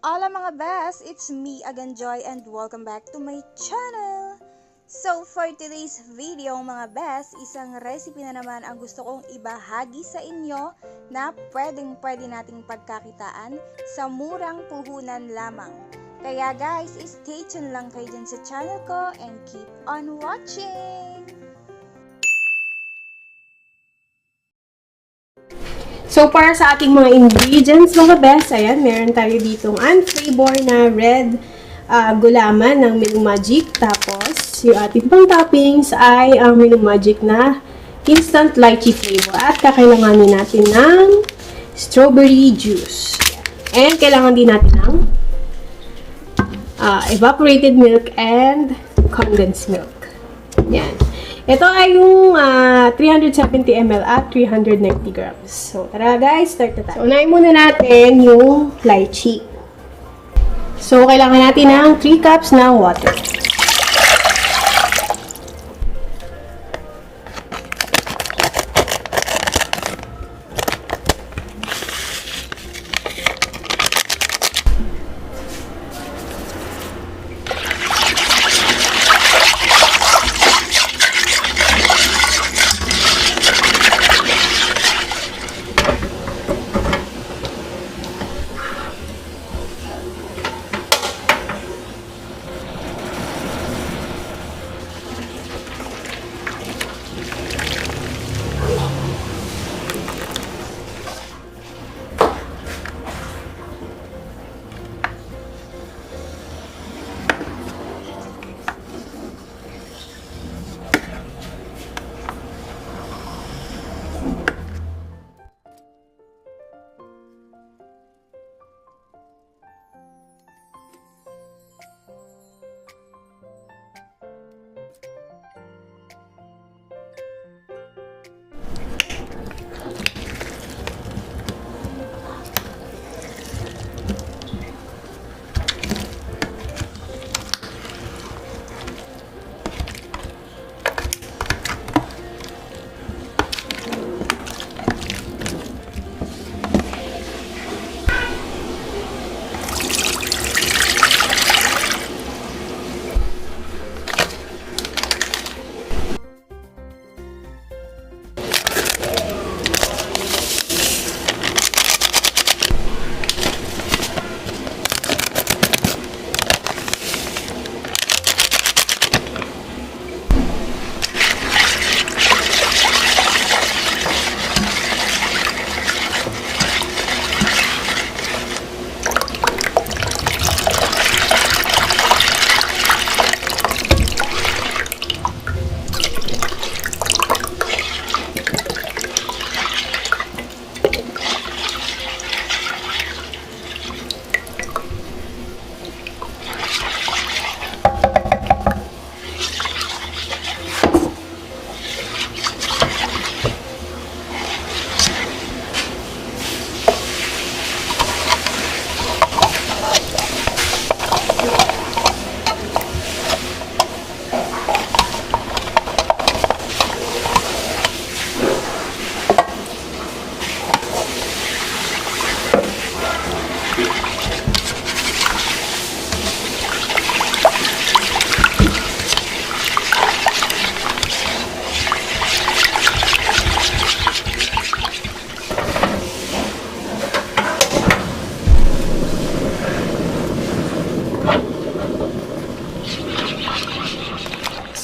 Hola mga best! It's me again, Joy, and welcome back to my channel! So, for today's video mga best, isang recipe na naman ang gusto kong ibahagi sa inyo na pwedeng pwede nating pagkakitaan sa murang puhunan lamang. Kaya guys, stay tuned lang kayo dyan sa channel ko and keep on watching! So, para sa ating mga ingredients, mga best, ayan, meron tayo ditong unflavor na red ah, gulaman ng Milk Magic. Tapos, yung ating pang toppings ay ang Milk Magic na instant lychee flavor. At kakailanganin natin ng strawberry juice. And kailangan din natin ng ah, evaporated milk and condensed milk. Yan. Ito ay yung ah, 370 ml at 390 grams. So, tara guys, start na tayo. So, unahin muna natin yung lychee. So, kailangan natin ng 3 cups ng water.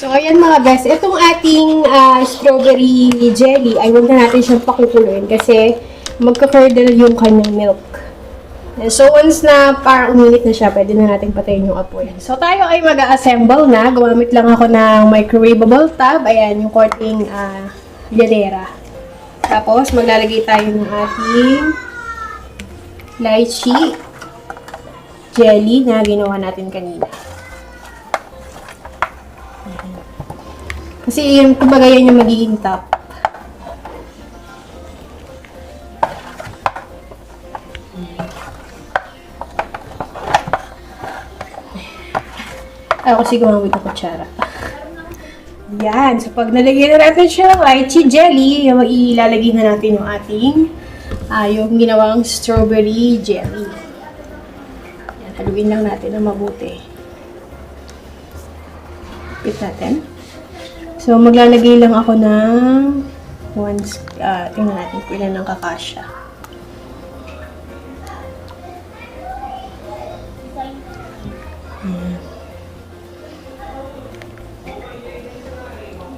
So, ayan mga best. Itong ating ah, strawberry jelly, ay huwag na natin siyang pakukuluin kasi magka-curdle yung kanyang milk. And so, once na parang uminit na siya, pwede na natin patayin yung apoy. So, tayo ay mag-assemble na. Gumamit lang ako ng microwavable tab. Ayan, yung korting uh, yadera. Tapos, maglalagay tayo ng ating lychee jelly na ginawa natin kanina. Kasi yung kumbaga yan yung magiging top. Ako kasi gumamit ng kutsara. Yan. So, pag nalagyan na natin siya ng lychee jelly, ilalagay na natin yung ating, ah, yung ginawang strawberry jelly. Haluin lang natin na mabuti. Pit natin. So, maglalagay lang ako ng once, uh, tingnan natin kung ilan ang kakasya. Ayan.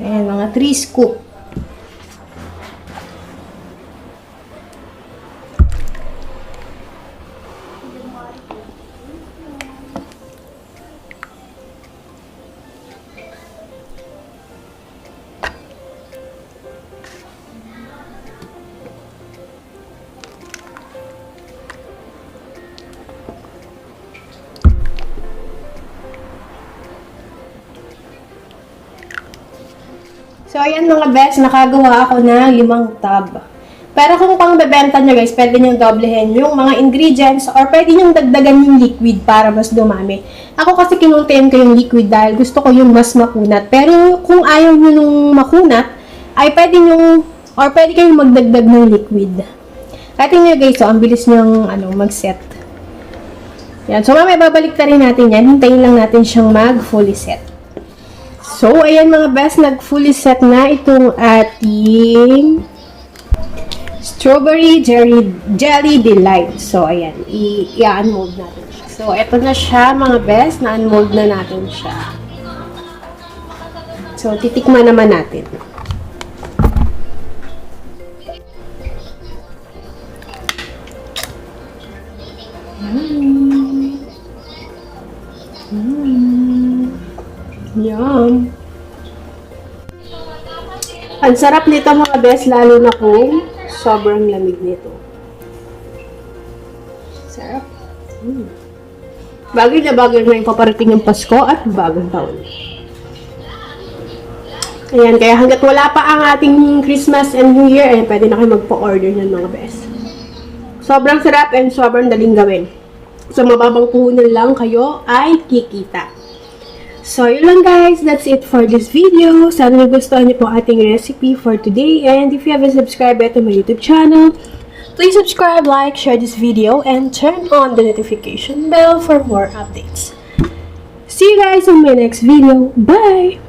Ayan, mga 3 scoop. So, ayan mga best, nakagawa ako ng limang tub. Pero kung pang bebenta nyo guys, pwede nyo doblehin yung mga ingredients or pwede nyo dagdagan yung liquid para mas dumami. Ako kasi kinuntayin ko yung liquid dahil gusto ko yung mas makunat. Pero kung ayaw nyo nung makunat, ay pwede nyo, or pwede kayong magdagdag ng liquid. Kaya nyo guys, so, ang bilis nyong ano, mag-set. Yan. So, mamaya babalik ta rin natin yan. Hintayin lang natin siyang mag-fully set. So, ayan mga best, nag-fully set na itong ating strawberry jelly, jelly delight. So, ayan, i-unmold natin siya. So, eto na siya mga best, na-unmold na natin siya. So, titikman naman natin. Mm. Mm. Yum. Ang sarap nito mga best, lalo na kung sobrang lamig nito. Sarap. Mm. Bagay na bagay na yung paparating ng Pasko at bagong taon. Ayan, kaya hanggat wala pa ang ating Christmas and New Year, ayan, pwede na kayo magpa-order ng mga best. Sobrang sarap and sobrang daling gawin. Sa mababang puhunan lang kayo ay kikita. So, yun lang guys. That's it for this video. Sana nagustuhan niyo po ating recipe for today. And if you haven't subscribed yet to my YouTube channel, please subscribe, like, share this video, and turn on the notification bell for more updates. See you guys in my next video. Bye!